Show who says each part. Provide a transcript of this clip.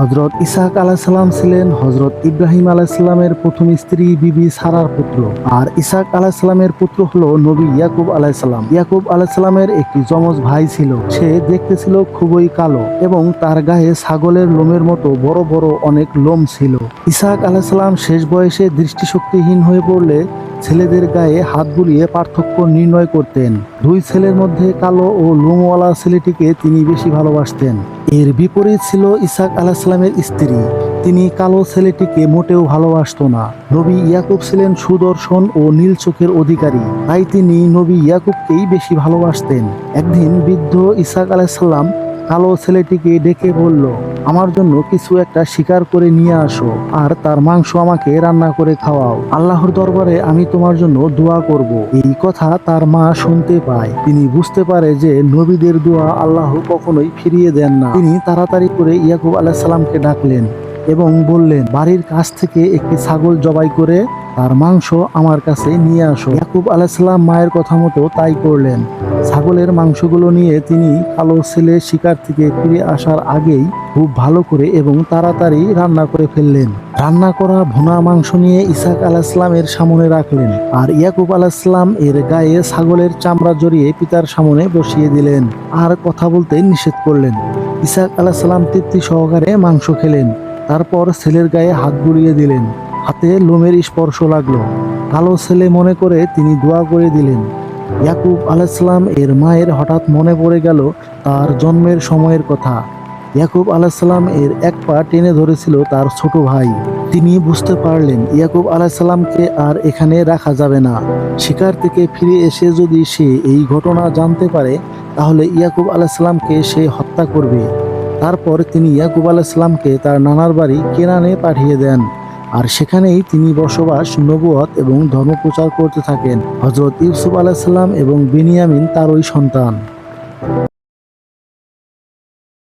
Speaker 1: হজরত ইসাহাক আলাহিসাল্লাম ছিলেন হজরত ইব্রাহিম আলাহিসাল্লামের প্রথম স্ত্রী বিবি সারার পুত্র। আর ইসাহাক আলাহিসাল্লামের পুত্র হলো নবী ইয়াকুব আলাহিসাল্লাম ইয়াকুব আলাহিসাল্লামের একটি যমজ ভাই ছিল। সে দেখতে ছিল খুবই কালো এবং তার গায়ে ছাগলের লোমের মতো বড় বড় অনেক লোম ছিল। ইসাহাক আলাহিসাল্লাম শেষ বয়সে দৃষ্টিশক্তিহীন হয়ে পড়লে ছেলেদের গায়ে হাত বুলিয়ে পার্থক্য নির্ণয় করতেন। দুই ছেলের মধ্যে কালো ও লোমওয়ালা ছেলেটিকে তিনি বেশি ভালোবাসতেন। এর বিপরীত ছিল ইসাক আলাহিসাল্লামের স্ত্রী। তিনি কালো ছেলেটিকে মোটেও ভালোবাসত না। নবী ইয়াকুব ছিলেন সুদর্শন ও নীল চোখের অধিকারী। তাই তিনি নবী ইয়াকুবকেই বেশি ভালোবাসতেন। একদিন বৃদ্ধ ইসাক আলাহিসাল্লাম কালো ছেলেটিকে ডেকে বলল, আমার জন্য কিছু একটা শিকার করে নিয়ে আসো, আর তার মাংস আমাকে রান্না করে খাওয়াও। আল্লাহর দরবারে আমি তোমার জন্য দোয়া করব। এই কথা তার মা শুনতে পায়। তিনি বুঝতে পারে যে নবীদের দোয়া আল্লাহ কখনোই ফিরিয়ে দেন না। তিনি তাড়াতাড়ি করে ইয়াকুব আলাহ সালামকে ডাকলেন এবং বললেন, বাড়ির কাছ থেকে একটি ছাগল জবাই করে তার মাংস আমার কাছে নিয়ে আসো। ইয়াকুব আলাহিসাল্লাম মায়ের কথা মতো তাই করলেন। ছাগলের মাংসগুলো নিয়ে তিনি কালো ছেলে শিকার থেকে ফিরে আসার আগেই খুব ভালো করে এবং তাড়াতাড়ি রান্না করে ফেললেন। রান্না করা ভুনা মাংস নিয়ে ইসাক আলাহিসাল্লামের সামনে রাখলেন আর ইয়াকুব আলাহিসাল্লাম এর গায়ে ছাগলের চামড়া জড়িয়ে পিতার সামনে বসিয়ে দিলেন আর কথা বলতে নিষেধ করলেন। ইসাক আলাহিসাল্লাম তৃপ্তি সহকারে মাংস খেলেন। তারপর ছেলের গায়ে হাত বুলিয়ে দিলেন। হাতে লোমের স্পর্শ লাগল। কালো ছেলে মনে করে তিনি দোয়া করে দিলেন। ইয়াকুব আলাইসাল্লাম এর মায়ের হঠাৎ মনে পড়ে গেল তার জন্মের সময়ের কথা। ইয়াকুব আলাইসাল্লাম এর এক পা টেনে ধরেছিল তার ছোট ভাই। তিনি বুঝতে পারলেন, ইয়াকুব আলাইসাল্লামকে আর এখানে রাখা যাবে না। শিকার থেকে ফিরে এসে যদি সে এই ঘটনা জানতে পারে, তাহলে ইয়াকুব আলাইসাল্লামকে সে হত্যা করবে। তারপর তিনি ইয়াকুব আলাইসাল্লামকে তার নানার বাড়ি কেনানে পাঠিয়ে দেন। আর সেখানেই তিনি বসবাস নবুয়ত এবং ধর্মপ্রচার করতে থাকেন। হজরত ইউসুফ আলাহিসাল্লাম এবং বিনিয়ামিন তার ওই সন্তান।